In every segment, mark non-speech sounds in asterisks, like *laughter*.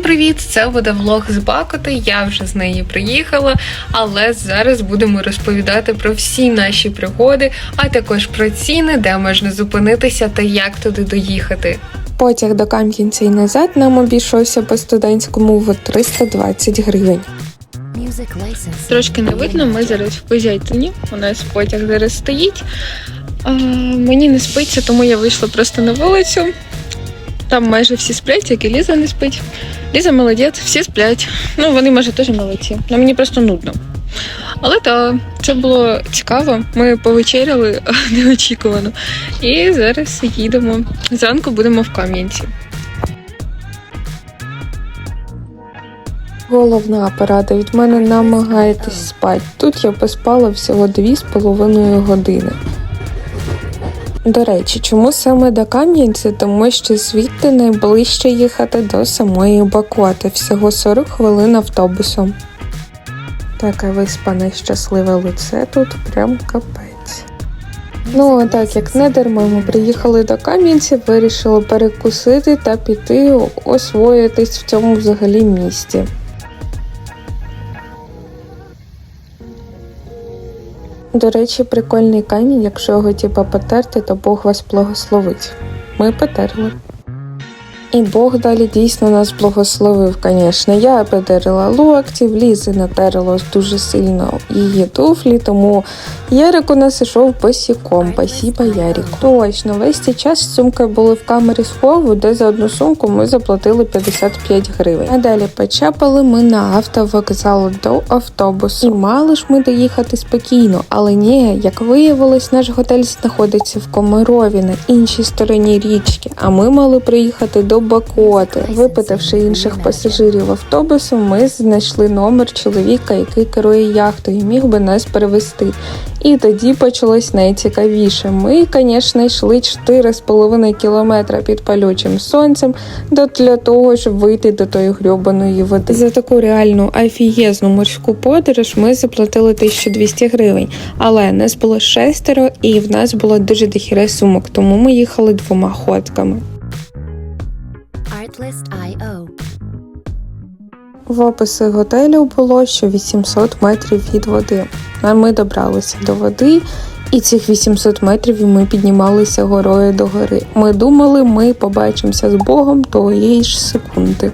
Всім привіт! Це буде влог з Бакоти. Я вже з неї приїхала, але зараз будемо розповідати про всі наші пригоди, а також про ціни, де можна зупинитися та як туди доїхати. Потяг до Кам'янця і назад нам обійшовся по студентському в 320 гривень. Трошки не видно, ми зараз в Козятині. У нас потяг зараз стоїть. А, мені не спиться, тому я вийшла просто на вулицю. Там майже всі сплять, тільки Ліза не спить. Ліза молодець, всі сплять. Ну, вони, може, теж молодці. але мені просто нудно. Але так, це було цікаво. Ми повечеряли *laughs* неочікувано. І зараз їдемо. Зранку будемо в Кам'янці. Головна порада від мене намагаєтесь спати. Тут я поспала всього 2,5 години. До речі, чому саме до Кам'янця? Тому що звідти найближче їхати до самої Бакоти, всього 40 хвилин автобусом. Таке виспане щасливе лице тут прям капець. Ну, а так як не ми приїхали до Кам'янця, вирішили перекусити та піти освоїтись в цьому взагалі місті. До речі, прикольний камінь, якщо його типа потерти, то Бог вас благословить. Ми потерли. І Бог далі дійсно нас благословив, звісно. Я потерла локті, в лізи натерлось дуже сильно її туфлі, тому Ярик у нас ішов босіком, спасіба Ярику. Точно, весь цей час сумки були в камері схову, де за одну сумку ми заплатили 55 гривень. А далі почапали ми на автовокзал до автобусу. І мали ж ми доїхати спокійно, але ні, як виявилось, наш готель знаходиться в Комарові на іншій стороні річки, а ми мали приїхати до Бакоти. Випитавши інших пасажирів автобусу, ми знайшли номер чоловіка, який керує яхтою, і міг би нас перевести. І тоді почалось найцікавіше. Ми, звісно, йшли 4,5 кілометра під палючим сонцем для того, щоб вийти до тої грьобаної води. За таку реальну афієзну морську подорож ми заплатили 1200 гривень. Але нас було шестеро, і в нас було дуже дохіре сумок, тому ми їхали двома ходками. В описі готелю було, що 800 метрів від води. А ми добралися до води, і цих 800 метрів ми піднімалися горою до гори. Ми думали, ми побачимося з Богом тої ж секунди.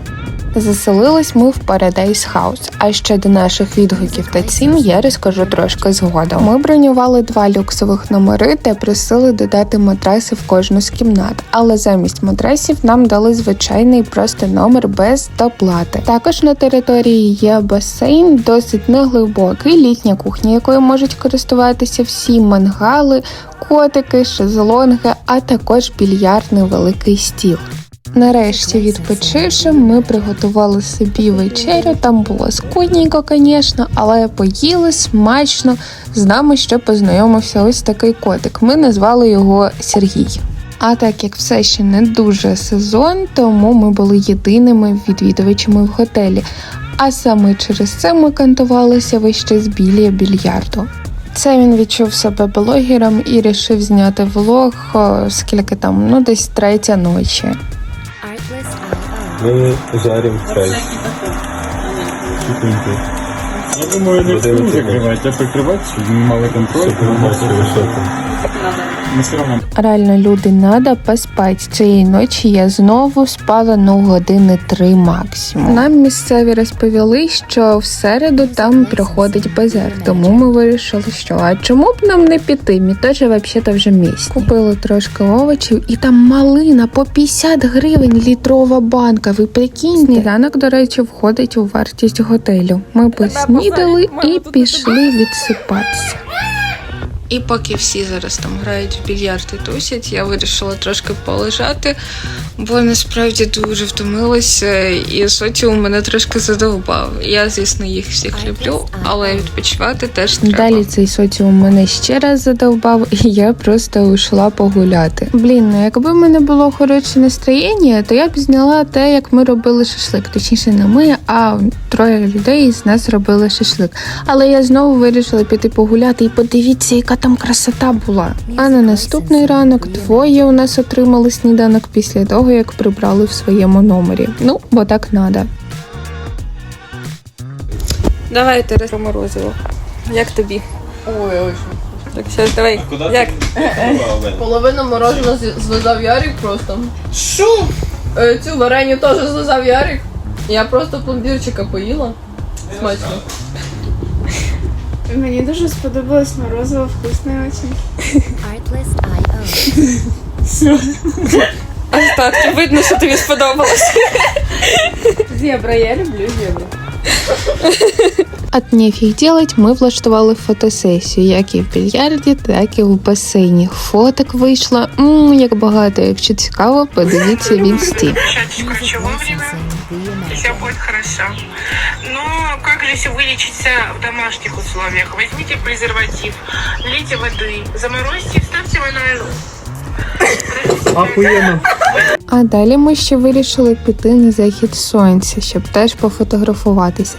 Заселились ми в Paradise House, а ще до наших відгуків та цін я розкажу трошки згодом. Ми бронювали два люксових номери та просили додати матраси в кожну з кімнат, але замість матрасів нам дали звичайний просто номер без доплати. Також на території є басейн, досить неглибокий, літня кухня, якою можуть користуватися всі мангали, котики, шезлонги, а також більярдний великий стіл. Нарешті, відпочивши, ми приготували собі вечерю. Там було скудненько, звісно, але поїли смачно. З нами ще познайомився ось такий котик. Ми назвали його Сергій. А так як все ще не дуже сезон, тому ми були єдиними відвідувачами в готелі. А саме через це ми кантувалися весь час біля більярду. Це він відчув себе блогером і рішив зняти влог, о, скільки там, ну десь третя ночі. Ми жаримо чай. Я думаю, не Буде всім закривати, а прикривати, щоб ми мали контроль. Щоб ви бачили, що там. Ми все одно Реально, люди, надо поспати. Цієї ночі я знову спала ну години три максимум. Нам місцеві розповіли, що в середу там проходить базар, тому ми вирішили, що а чому б нам не піти? Мі теж взагалі вже місць. Купили трошки овочів, і там малина по 50 гривень літрова банка. Ви прикиньте? Сніданок, до речі, входить у вартість готелю. Ми поснідали і пішли відсипатися. І поки всі зараз там грають в більярд і тусять, я вирішила трошки полежати, бо насправді дуже втомилася, і соціум мене трошки задовбав. Я, звісно, їх всіх люблю, але відпочивати теж треба. Далі цей соціум мене ще раз задовбав, і я просто йшла погуляти. Блін, ну якби в мене було хороше настроєння, то я б зняла те, як ми робили шашлик. Точніше, не ми, а троє людей з нас робили шашлик. Але я знову вирішила піти погуляти і подивіться, яка яка там красота була. А на наступний ранок двоє у нас отримали сніданок після того, як прибрали в своєму номері. Ну, бо так надо. Давайте розморозиво. Як тобі? Ой, ой. Так, зараз давай. Як? Половину мороженого з- злизав Ярик просто. Що? Е, цю вареню теж злизав Ярик. Я просто пломбірчика поїла. Смачно. Мені дуже сподобалось морозиво вкусне очень. Ось так, видно, що тобі сподобалось. Зебра, я люблю зебру. От нефіг делать ми влаштували фотосесію, як і в більярді, так і в басейні. Фоток вийшло м, як багато. Якщо цікаво, подивіться в інсті. Все будет хорошо. Но как же вылечиться в домашних условиях? Возьмите презерватив, налейте воды, заморозьте, ставьте его на Ахуєнно. А далі ми ще вирішили піти на захід сонця, щоб теж пофотографуватися.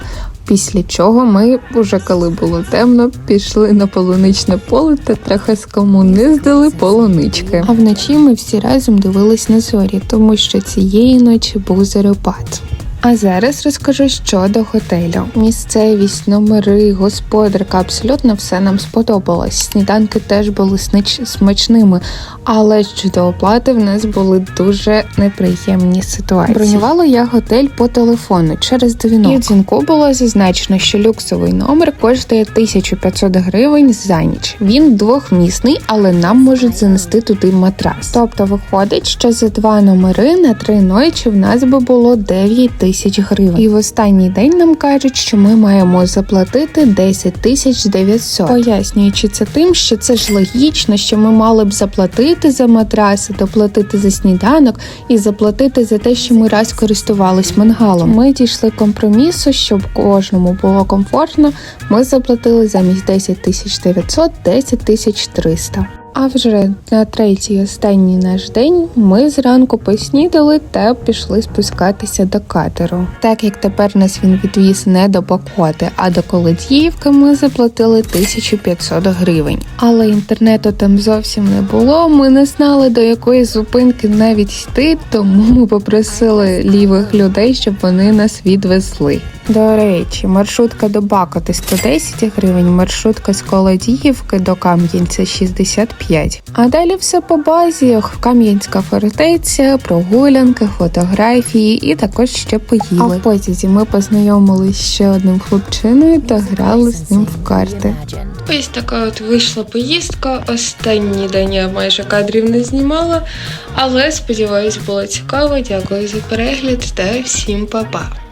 Після чого ми, уже коли було темно, пішли на полуничне поле та трохи скомуниздили полунички. А вночі ми всі разом дивились на зорі, тому що цієї ночі був зорепад. А зараз розкажу щодо готелю. Місцевість, номери, господарка, абсолютно все нам сподобалось. Сніданки теж були смачними, але щодо оплати в нас були дуже неприємні ситуації. Бронювала я готель по телефону через дзвінок. І в дзвінку було зазначено, що люксовий номер коштує 1500 гривень за ніч. Він двохмісний, але нам можуть занести туди матрас. Тобто виходить, що за два номери на три ночі в нас би було 9 тисяч гривень. І в останній день нам кажуть, що ми маємо заплатити 10 тисяч 900. Пояснюючи це тим, що це ж логічно, що ми мали б заплатити за матраси, доплатити за сніданок і заплатити за те, що ми раз користувались мангалом. Ми дійшли компромісу, щоб кожному було комфортно. Ми заплатили замість 10 тисяч 900 – 10 тисяч 300. А вже на третій останній наш день ми зранку поснідали та пішли спускатися до катеру. Так як тепер нас він відвіз не до Бакоти, а до Колодіївки, ми заплатили 1500 гривень. Але інтернету там зовсім не було. Ми не знали до якої зупинки навіть йти, тому ми попросили лівих людей, щоб вони нас відвезли. До речі, маршрутка до Бакоти 110 гривень, маршрутка з Колодіївки до Кам'янця 65. А далі все по базі: Кам'янська фортеця, прогулянки, фотографії і також ще поїли. А в потязі ми познайомилися ще одним хлопчиною та грали з ним в карти. Ось така от вийшла поїздка. Останній день я майже кадрів не знімала, але сподіваюсь, було цікаво. Дякую за перегляд та всім па-па.